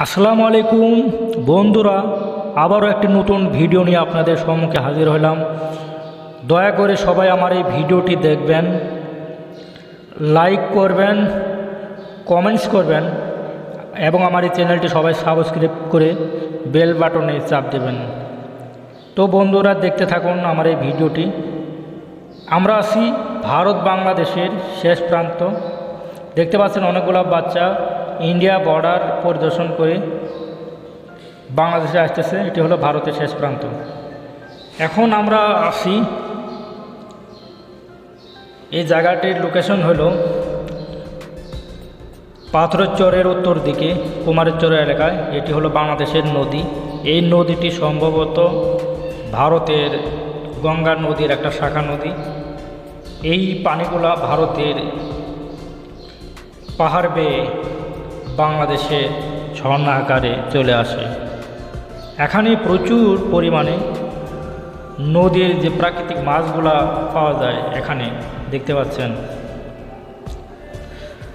আসসালামু আলাইকুম। বন্ধুরা, আবারও একটি নতুন ভিডিও নিয়ে আপনাদের সম্মুখে হাজির হলাম। দয়া করে সবাই আমার এই ভিডিওটি দেখবেন, লাইক করবেন, কমেন্টস করবেন এবং আমার এই চ্যানেলটি সবাই সাবস্ক্রাইব করে বেল বাটনে চাপ দেবেন। তো বন্ধুরা, দেখতে থাকুন আমার এই ভিডিওটি। আমরা আছি ভারত বাংলাদেশের শেষ প্রান্ত। দেখতে পাচ্ছেন অনেকগুলো বাচ্চা ইন্ডিয়া বর্ডার পরিদর্শন করে বাংলাদেশে আসতেছে, এটি হলো ভারতের শেষ প্রান্ত। এখন আমরা আসি। এই জায়গাটির লোকেশন হলো পাথরের উত্তর দিকে কুমারের এলাকায়। এটি হলো বাংলাদেশের নদী। এই নদীটি সম্ভবত ভারতের গঙ্গা নদীর একটা শাখা নদী। এই পানিগুলা ভারতের পাহাড় বেয়ে বাংলাদেশে ঝর্ণা আকারে চলে আসে। এখানে প্রচুর পরিমাণে নদীর যে প্রাকৃতিক মাছগুলা পাওয়া যায় এখানে, দেখতে পাচ্ছেন।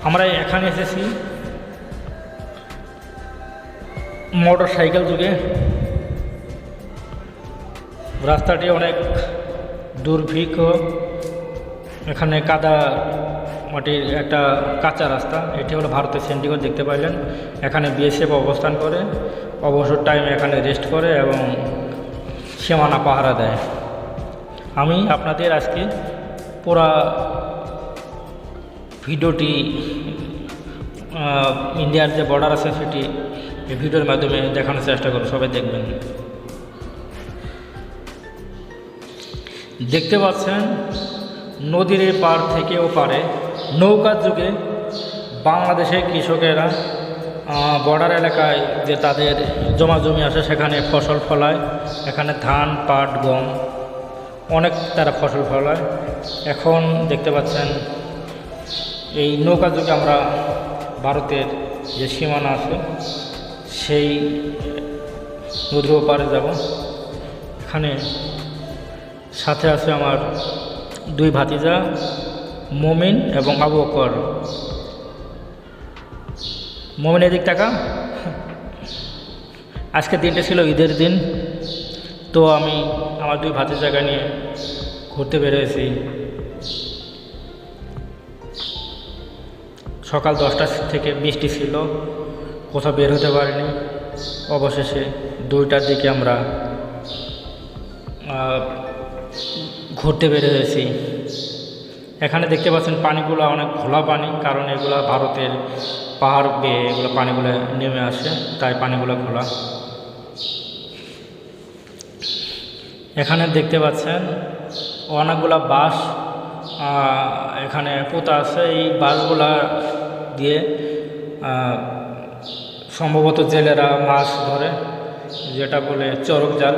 আমরা এখানে এসেছি মোটর সাইকেল যুগে। রাস্তাটি অনেক দুর্ভিক্ষ, এখানে কাদা মাটির একটা কাঁচা রাস্তা, এটি হলো ভারতের সেন্টিগড় দেখতে পাইলেন। এখানে বিএসএফ অবস্থান করে, অবসর টাইমে এখানে রেস্ট করে এবং সীমানা পাহারা দেয়। আমি আপনাদের আজকে পুরা ভিডিওটি ইন্ডিয়ার যে বর্ডার আছে সেটি ভিডিওর মাধ্যমে দেখানোর চেষ্টা করব, সবাই দেখবেন। দেখতে পাচ্ছেন, নদীর পার থেকেও পারে। নৌকার যুগে বাংলাদেশে কৃষকেরা বর্ডার এলাকায় যে তাদের জমা জমি আছে সেখানে ফসল ফলায়। এখানে ধান, পাট, গম অনেক তারা ফসল ফলায়। এখন দেখতে পাচ্ছেন এই নৌকা যুগে আমরা ভারতের যে সীমানা আছে, সেই নদীর ওপারে যাব। এখানে সাথে আছে আমার দুই ভাতিজা মমিন এবং আবু বকর। মমিন, এদিক টাকা আজকে দিনটা ছিল ঈদের দিন, তো আমি আমার দুই ভাতের জায়গা নিয়ে ঘুরতে বেরোয়েছি সকাল দশটা থেকে বৃষ্টি ছিল, কোথাও বের হতে পারিনি। অবশেষে দুইটার দিকে আমরা ঘুরতে বের হয়েছি। এখানে দেখতে পাচ্ছেন পানিগুলো অনেক ঘোলা পানি, কারণ এগুলো ভারতের পাহাড় বেয়ে এগুলো পানিগুলো নেমে আসে, তাই পানিগুলো ঘোলা। এখানে দেখতে পাচ্ছেন অনেকগুলা বাঁশ এখানে পোতা আছে। এই বাঁশগুলা দিয়ে সম্ভবত জেলেরা মাছ ধরে, যেটা বলে চরক জাল।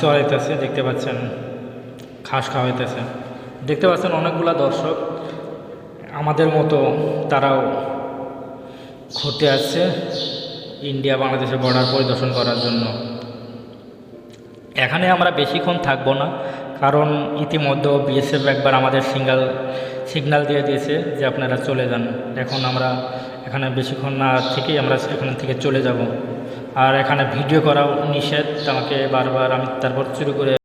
চড়াইতেছে দেখতে পাচ্ছেন, ঘাস খাওয়াইতেছে দেখতে পাচ্ছেন অনেকগুলা দর্শক, আমাদের মতো তারাও ঘুরতে আসছে ইন্ডিয়া, বাংলাদেশের বর্ডার পরিদর্শন করার জন্য। এখানে আমরা বেশিক্ষণ থাকব না, কারণ ইতিমধ্যে বিএসএফ একবার আমাদের সিঙ্গাল সিগন্যাল দিয়ে দিয়েছে যে আপনারা চলে যান। এখন আমরা এখানে বেশিক্ষণ না থেকেই আমরা এখান থেকে চলে যাব। আর এখানে ভিডিও করাও নিষেধ। আমাকে বারবার আমি তারপর শুরু করে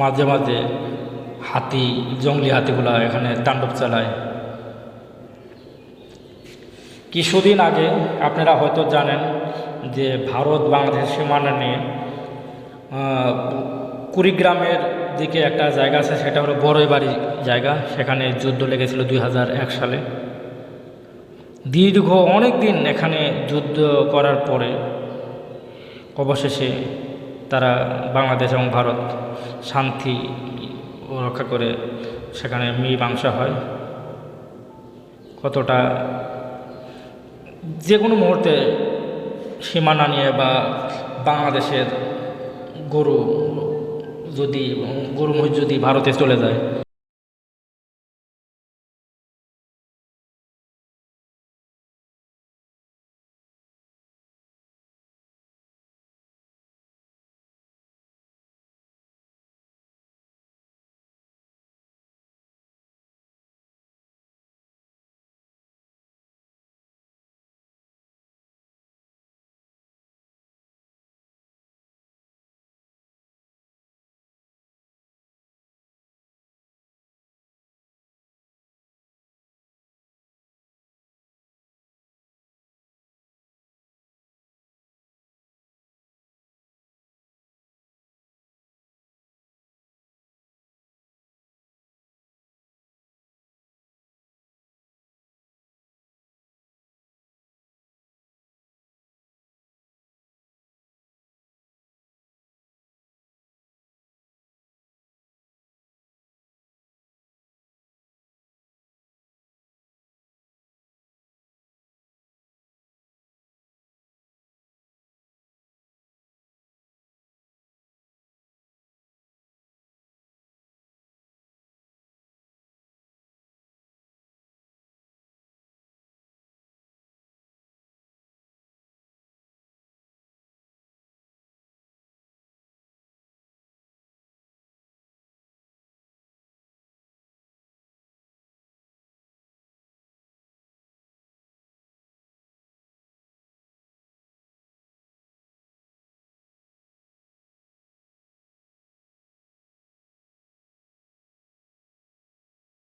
মাঝে মাঝে হাতি, জঙ্গলি হাতিগুলা এখানে তাণ্ডব চালায়। কিছুদিন আগে আপনারা হয়তো জানেন যে ভারত বাংলাদেশ সীমানা নিয়ে কুড়িগ্রামের দিকে একটা জায়গা আছে, সেটা হলো বড়ই বাড়ি জায়গা। সেখানে যুদ্ধ লেগেছিল দুই হাজার এক সালে। দীর্ঘ অনেক দিন এখানে যুদ্ধ করার পরে অবশেষে তারা বাংলাদেশ এবং ভারত শান্তি রক্ষা করে সেখানে মীমাংসা হয়। কতটা যে কোনো মুহূর্তে সীমানা নিয়ে বা বাংলাদেশের গরু যদি গরু মহিষ যদি ভারতে চলে যায়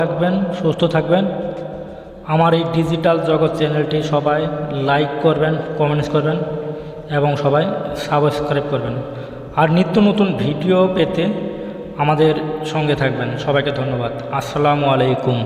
থাকবেন, সুস্থ থাকবেন। আমার এই ডিজিটাল জগৎ চ্যানেলটি সবাই লাইক করবেন কমেন্টস করবেন এবং সবাই সাবস্ক্রাইব করবেন। আর নিত্য নতুন ভিডিও পেতে আমাদের সঙ্গে থাকবেন। সবাইকে ধন্যবাদ। আসসালামু আলাইকুম।